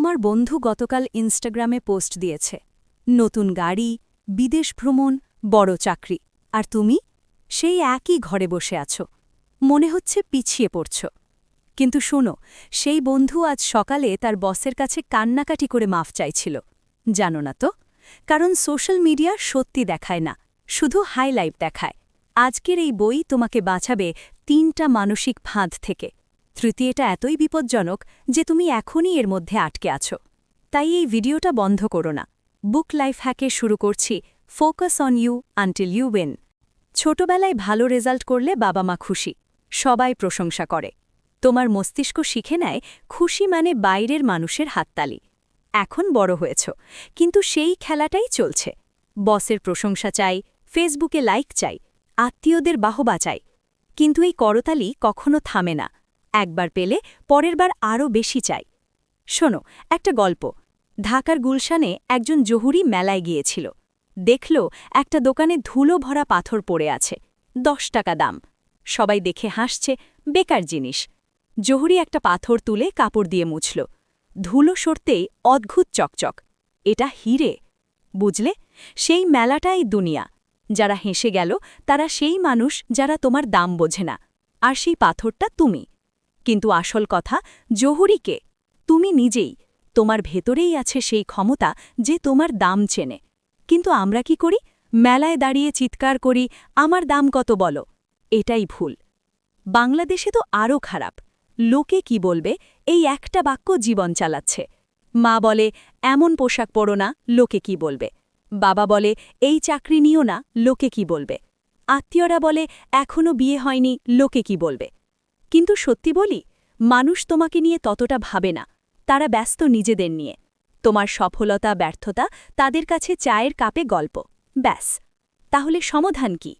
তোমার বন্ধু গতকাল ইনস্টাগ্রামে পোস্ট দিয়েছে। নতুন গাড়ি, বিদেশ ভ্রমণ, বড় চাকরি। আর তুমি? সেই একই ঘরে বসে আছো। মনে হচ্ছে পিছিয়ে পড়ছ। কিন্তু শোনো, সেই বন্ধু আজ সকালে তার বসের কাছে কান্নাকাটি করে মাফ চাইছিল। জানো না তো? কারণ সোশ্যাল মিডিয়া সত্যি দেখায় না, শুধু হাইলাইট দেখায়। আজকের এই বই তোমাকে বাঁচাবে তিনটা মানসিক ফাঁদ থেকে। তৃতীয়টা এতই বিপজ্জনক যে তুমি এখনই এর মধ্যে আটকে আছো। তাই এই ভিডিওটা বন্ধ করো না। বুক লাইফ হ্যাকে শুরু করছি। Focus on you until you win. ছোটবেলায় ভালো রেজাল্ট করলে বাবা মা খুশি। সবাই প্রশংসা করে। তোমার মস্তিষ্ক শিখে নেয় খুশি মানে বাইরের মানুষের হাততালি। এখন বড় হয়েছ। কিন্তু সেই খেলাটাই চলছে। বসের প্রশংসা চাই, ফেসবুকে লাইক চাই, আত্মীয়দের বাহবা চাই। কিন্তু এই করতালি কখনো থামে না। একবার পেলে পরের বার আরও বেশি চাই। শোনো, একটা গল্প। ঢাকার গুলশানে একজন জহুরি মেলায় গিয়েছিল। দেখল একটা দোকানে ধুলো ভরা পাথর পড়ে আছে। দশ টাকা দাম। সবাই দেখে হাসছে, বেকার জিনিস। জহুরি একটা পাথর তুলে কাপড় দিয়ে মুছল। ধুলো সরতেই অদ্ভুত চকচক। এটা হিরে। বুঝলে? সেই মেলাটাই দুনিয়া। যারা হেসে গেল, তারা সেই মানুষ যারা তোমার দাম বোঝে না। আর সেই পাথরটা তুমি। কিন্তু আসল কথা জহুরিকে তুমি নিজেই। তোমার ভেতরেই আছে সেই ক্ষমতা যে তোমার দাম চেনে। কিন্তু আমরা কি করি? মেলায় দাঁড়িয়ে চিৎকার করি, আমার দাম কত বলো? এটাই ভুল। বাংলাদেশে তো আরও খারাপ। লোকে কি বলবে? এই একটা বাক্য জীবন চালাচ্ছে। মা বলে, এমন পোশাক পরো না, লোকে কি বলবে? বাবা বলে, এই চাকরি নিও না, লোকে কি বলবে? আত্মীয়রা বলে এখনও বিয়ে হয়নি, লোকে কি বলবে? কিন্তু সত্যি বলি, মানুষ তোমাকে নিয়ে ততটা ভাবে না। তারা ব্যস্ত নিজেদের নিয়ে। তোমার সফলতা, ব্যর্থতা তাদের কাছে চায়ের কাপে গল্প। ব্যাস। তাহলে সমাধান কি?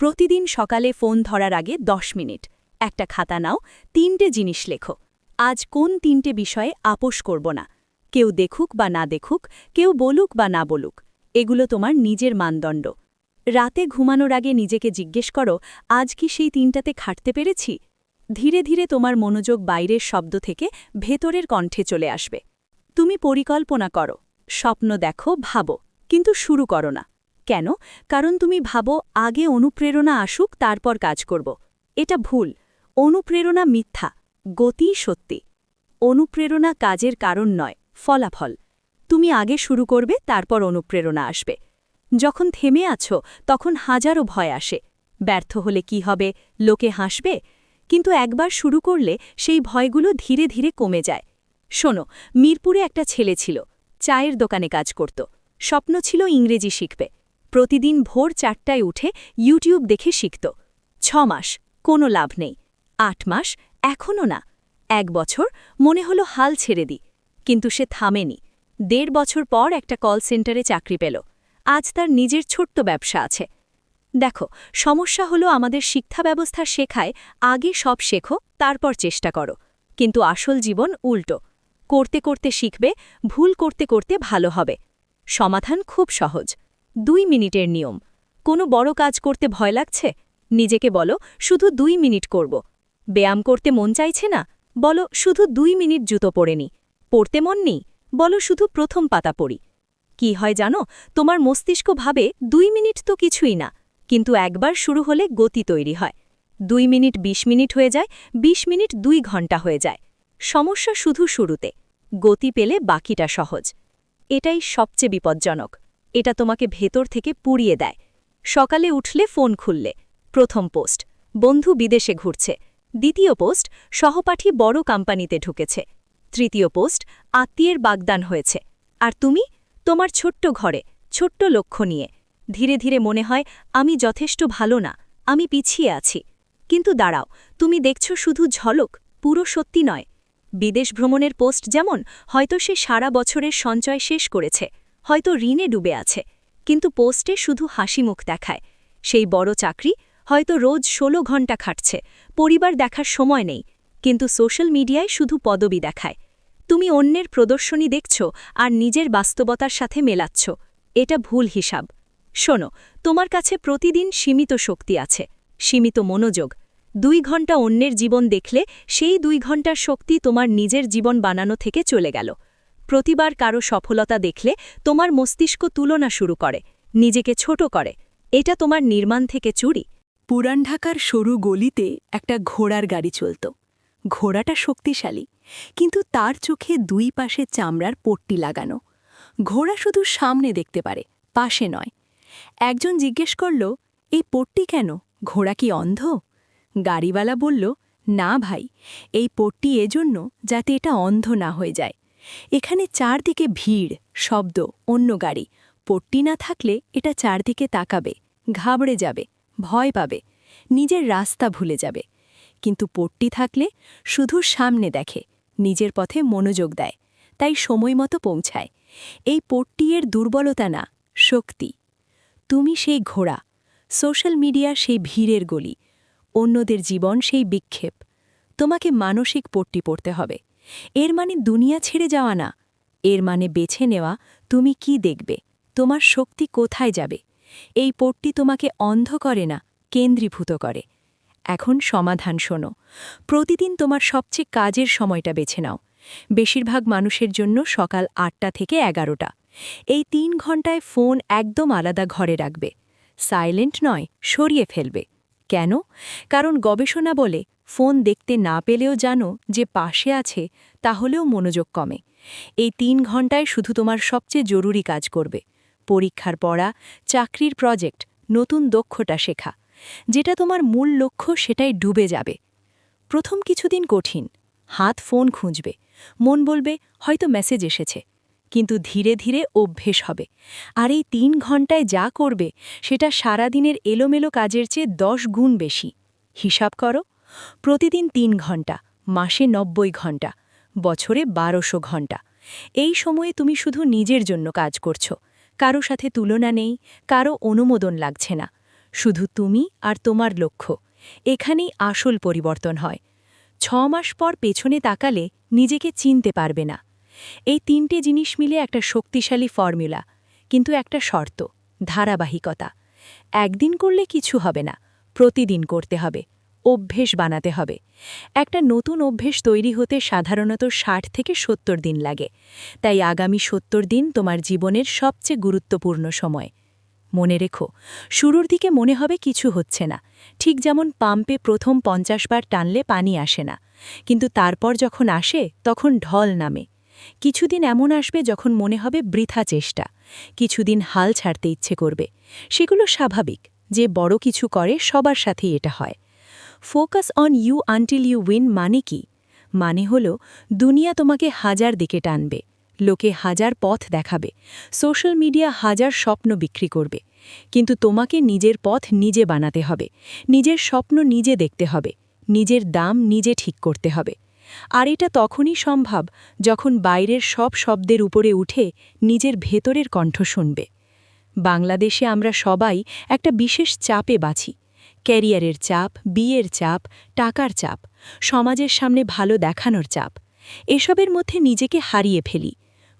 প্রতিদিন সকালে ফোন ধরার আগে দশ মিনিট। একটা খাতা নাও, তিনটে জিনিস লেখো। আজ কোন তিনটে বিষয়ে আপোষ করব না? কেউ দেখুক বা না দেখুক, কেউ বলুক বা না বলুক, এগুলো তোমার নিজের মানদণ্ড। রাতে ঘুমানোর আগে নিজেকে জিজ্ঞেস করো, আজ কি সেই তিনটাতে খাটতে পেরেছি? ধীরে ধীরে তোমার মনোযোগ বাইরের শব্দ থেকে ভেতরের কণ্ঠে চলে আসবে। তুমি পরিকল্পনা করো, স্বপ্ন দেখো, ভাবো, কিন্তু শুরু করো না। কেন? কারণ তুমি ভাবো, আগে অনুপ্রেরণা আসুক, তারপর কাজ করব। এটা ভুল। অনুপ্রেরণা মিথ্যা, গতি সত্যি। অনুপ্রেরণা কাজের কারণ নয়, ফলাফল। তুমি আগে শুরু করবে, তারপর অনুপ্রেরণা আসবে। যখন থেমে আছো, তখন হাজারো ভয় আসে। ব্যর্থ হলে কি হবে? লোকে হাসবে? কিন্তু একবার শুরু করলে সেই ভয়গুলো ধীরে ধীরে কমে যায়। শোনো, মিরপুরে একটা ছেলে ছিল, চায়ের দোকানে কাজ করত। স্বপ্ন ছিল ইংরেজি শিখবে। প্রতিদিন ভোর চারটায় উঠে ইউটিউব দেখে শিখত। ছ মাস, কোনো লাভ নেই। আট মাস এখনও না। এক বছর, মনে হলো হাল ছেড়ে দি কিন্তু সে থামেনি। দেড় বছর পর একটা কল সেন্টারে চাকরি পেল। আজ তার নিজের ছোট্ট ব্যবসা আছে। দেখো, সমস্যা হলো আমাদের শিক্ষা ব্যবস্থা শেখায়, আগে সব শেখো, তারপর চেষ্টা করো। কিন্তু আসল জীবন উল্টো। করতে করতে শিখবে, ভুল করতে করতে ভালো হবে। সমাধান খুব সহজ। দুই মিনিটের নিয়ম। কোনো বড় কাজ করতে ভয় লাগছে? নিজেকে বলো, শুধু দুই মিনিট করব। ব্যায়াম করতে মন চাইছে না? বলো, শুধু দুই মিনিট জুতো পরে নি। পড়তে মন নেই? বলো, শুধু প্রথম পাতা পড়ি। কি হয় জানো? তোমার মস্তিষ্ক ভাবে দুই মিনিট তো কিছুই না। কিন্তু একবার শুরু হলে গতি তৈরি হয়। দুই মিনিট ২০ মিনিট হয়ে যায় ২০ মিনিট দুই ঘণ্টা হয়ে যায়। সমস্যা শুধু শুরুতে, গতি পেলে বাকিটা সহজ। এটাই সবচেয়ে বিপজ্জনক। এটা তোমাকে ভেতর থেকে পুড়িয়ে দেয়। সকালে উঠলে ফোন খুললে, প্রথম পোস্ট, বন্ধু বিদেশে ঘুরছে। দ্বিতীয় পোস্ট, সহপাঠী বড় কোম্পানিতে ঢুকেছে। তৃতীয় পোস্ট, আত্মীয়ের বাগদান হয়েছে। আর তুমি, তোমার ছোট্ট ঘরে, ছোট্ট লক্ষ্য নিয়ে ধীরে ধীরে মনে হয়, আমি যথেষ্ট ভালো না, আমি পিছিয়ে আছি। কিন্তু দাঁড়াও, তুমি দেখছ শুধু ঝলক, পুরো সত্যি নয়। বিদেশ ভ্রমণের পোস্ট যেমন, হয়তো সে সারা বছরের সঞ্চয় শেষ করেছে, হয়তো ঋণে ডুবে আছে, কিন্তু পোস্টে শুধু হাসি মুখ দেখায়। সেই বড় চাকরি হয়তো রোজ ১৬ ঘণ্টা খাটছে, পরিবার দেখার সময় নেই, কিন্তু সোশ্যাল মিডিয়ায় শুধু পদবি দেখায়। তুমি অন্যের প্রদর্শনী দেখছ আর নিজের বাস্তবতার সাথে মেলাচ্ছ, এটা ভুল হিসাব। শোনো, তোমার কাছে প্রতিদিন সীমিত শক্তি আছে, সীমিত মনোযোগ। দুই ঘণ্টা অন্যের জীবন দেখলে সেই দুই ঘণ্টার শক্তি তোমার নিজের জীবন বানানো থেকে চলে গেল। প্রতিবার কারও সফলতা দেখলে তোমার মস্তিষ্ক তুলনা শুরু করে, নিজেকে ছোট করে। এটা তোমার নির্মাণ থেকে চুরি। পুরান ঢাকার সরু গলিতে একটা ঘোড়ার গাড়ি চলত। ঘোড়াটা শক্তিশালী, কিন্তু তার চোখে দুই পাশে চামড়ার পট্টি লাগানো। ঘোড়া শুধু সামনে দেখতে পারে, পাশে নয় একজন জিজ্ঞেস করল, এই পট্টি কেন? ঘোড়া কি অন্ধ? গাড়িওয়ালা বলল, না ভাই, এই পট্টি এজন্য যাতে এটা অন্ধ না হয়ে যায়। এখানে চারদিকে ভিড়, শব্দ, অন্য গাড়ি। পট্টি না থাকলে এটা চারদিকে তাকাবে, ঘাবড়ে যাবে, ভয় পাবে, নিজের রাস্তা ভুলে যাবে। কিন্তু পট্টি থাকলে শুধু সামনে দেখে, নিজের পথে মনোযোগ দেয়, তাই সময় মতো পৌঁছায়। এই পট্টি এর দুর্বলতা না, শক্তি। তুমি সেই ঘোড়া সোশ্যাল মিডিয়া সেই ভিড়ের গলি, অন্যদের জীবন সেই বিক্ষেপ। তোমাকে মানসিক পট্টি পড়তে হবে। এর মানে দুনিয়া ছেড়ে যাওয়া না। এর মানে বেছে নেওয়া তুমি কি দেখবে, তোমার শক্তি কোথায় যাবে। এই পট্টি তোমাকে অন্ধ করে না, কেন্দ্রীভূত করে। এখন সমাধান শোনো। প্রতিদিন তোমার সবচেয়ে কাজের সময়টা বেছে নাও। বেশিরভাগ মানুষের জন্য সকাল আটটা থেকে এগারোটা। এই তিন ঘন্টায় ফোন একদম আলাদা ঘরে রাখবে। সাইলেন্ট নয়, সরিয়ে ফেলবে। কেন? কারণ গবেষণা বলে, ফোন দেখতে না পেলেও জানো যে পাশে আছে, তাহলেও মনোযোগ কমে। এই তিন ঘন্টায় শুধু তোমার সবচেয়ে জরুরি কাজ করবে। পরীক্ষার পড়া, চাকরির প্রজেক্ট, নতুন দক্ষতা শেখা। যেটা তোমার মূল লক্ষ্য সেটাই ডুবে যাবে। প্রথম কিছুদিন কঠিন। হাত ফোন খুঁজবে। মন বলবে, হয়তো মেসেজ এসেছে। কিন্তু ধীরে ধীরে অভ্যেস হবে। আর এই তিন ঘন্টায় যা করবে, সেটা সারাদিনের এলোমেলো কাজের চেয়ে দশ গুণ বেশি। হিসাব করো, প্রতিদিন তিন ঘণ্টা মাসে নব্বই ঘণ্টা বছরে বারোশো ঘণ্টা এই সময়ে তুমি শুধু নিজের জন্য কাজ করছ, কারও সাথে তুলনা নেই, কারও অনুমোদন লাগছে না। শুধু তুমি আর তোমার লক্ষ্য, এখানেই আসল পরিবর্তন হয়। ছ মাস পর পেছনে তাকালে নিজেকে চিনতে পারবে না। এই তিনটে জিনিস মিলে একটা শক্তিশালী ফর্মুলা, কিন্তু একটা শর্ত, ধারাবাহিকতা। একদিন করলে কিছু হবে না, প্রতিদিন করতে হবে, অভ্যেস বানাতে হবে। একটা নতুন অভ্যেস তৈরি হতে সাধারণত ষাট থেকে সত্তর দিন লাগে। তাই আগামী সত্তর দিন তোমার জীবনের সবচেয়ে গুরুত্বপূর্ণ সময়। মনে রেখো, শুরুর দিকে মনে হবে কিছু হচ্ছে না। ঠিক যেমন পাম্পে প্রথম পঞ্চাশ বার টানলে পানি আসে না। কিন্তু তারপর যখন আসে, তখন ঢল নামে। কিছুদিন এমন আসবে যখন মনে হবে বৃথা চেষ্টা। কিছুদিন হাল ছাড়তে ইচ্ছে করবে। সেগুলো স্বাভাবিক। যে বড় কিছু করে, সবার সাথেই এটা হয়। Focus on you until you win মানে কি? মানে হল, দুনিয়া তোমাকে হাজার দিকে টানবে। লোকে হাজার পথ দেখাবে। সোশ্যাল মিডিয়া হাজার স্বপ্ন বিক্রি করবে। কিন্তু তোমাকে নিজের পথ নিজে বানাতে হবে। নিজের স্বপ্ন নিজে দেখতে হবে। নিজের দাম নিজে ঠিক করতে হবে। আর এটা তখনই সম্ভব যখন বাইরের সব শব্দের উপরে উঠে নিজের ভেতরের কণ্ঠ শুনবে। বাংলাদেশে আমরা সবাই একটা বিশেষ চাপে বাছি। ক্যারিয়ারের চাপ, বিয়ের চাপ, টাকার চাপ, সমাজের সামনে ভালো দেখানোর চাপ, এসবের মধ্যে নিজেকে হারিয়ে ফেলি।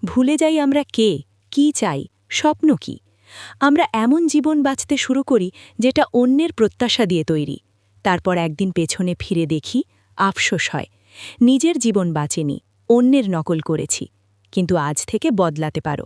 ভুলে যাই আমরা কে, কি চাই, স্বপ্ন কি। আমরা এমন জীবন বাঁচতে শুরু করি যেটা অন্যের প্রত্যাশা দিয়ে তৈরি। তারপর একদিন পেছনে ফিরে দেখি, আফসোস হয় নিজের জীবন বাঁচেনি, অন্যের নকল করেছি। কিন্তু আজ থেকে বদলাতে পারো।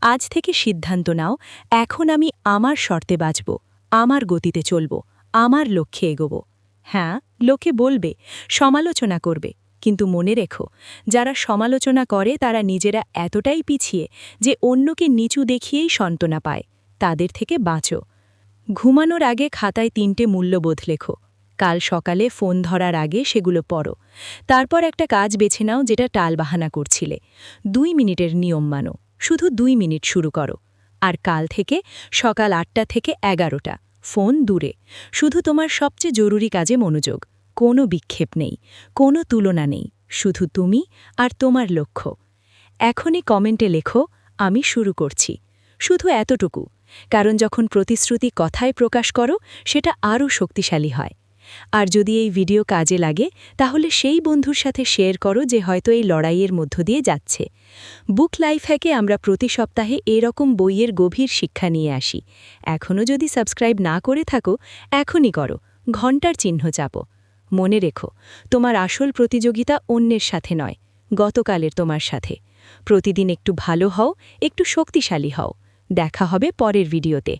আজ থেকে সিদ্ধান্ত নাও, এখন আমি আমার শর্তে বাঁচব, আমার গতিতে চলব, আমার লক্ষ্যে এগোব। হ্যাঁ লোকে বলবে, সমালোচনা করবে। কিন্তু মনে রেখো, যারা সমালোচনা করে তারা নিজেরা এতটাই পিছিয়ে যে অন্যকে নিচু দেখিয়েই সন্তনা পায়। তাদের থেকে বাঁচো। ঘুমানোর আগে খাতায় তিনটে মূল্যবোধ লেখো। কাল সকালে ফোন ধরার আগে সেগুলো পড়ো। তারপর একটা কাজ বেছে নাও যেটা টালবাহানা করছিলে। দুই মিনিটের নিয়ম মানো। শুধু দুই মিনিট শুরু করো। আর কাল থেকে সকাল আটটা থেকে এগারোটা। ফোন দূরে। শুধু তোমার সবচেয়ে জরুরি কাজে মনোযোগ। কোনো বিক্ষেপ নেই। কোনো তুলনা নেই। শুধু তুমি আর তোমার লক্ষ্য। এখনই কমেন্টে লেখো, আমি শুরু করছি। শুধু এতটুকু। কারণ যখন প্রতিশ্রুতি কথায় প্রকাশ করো, সেটা আরও শক্তিশালী হয়। আর যদি এই ভিডিও কাজে লাগে, তাহলে সেই বন্ধুর সাথে শেয়ার করো যে হয়তো এই লড়াইয়ের মধ্য দিয়ে যাচ্ছে। বুক লাইফ হ্যাকে আমরা প্রতি সপ্তাহে এরকম বইয়ের গভীর শিক্ষা নিয়ে আসি। এখনও যদি সাবস্ক্রাইব না করে থাকো, এখনই করো। ঘণ্টার চিহ্ন চাপো। মনে রেখো, তোমার আসল প্রতিযোগিতা অন্যের সাথে নয়, গতকালের তোমার সাথে। প্রতিদিন একটু ভালো হও, একটু শক্তিশালী হও। দেখা হবে পরের ভিডিওতে।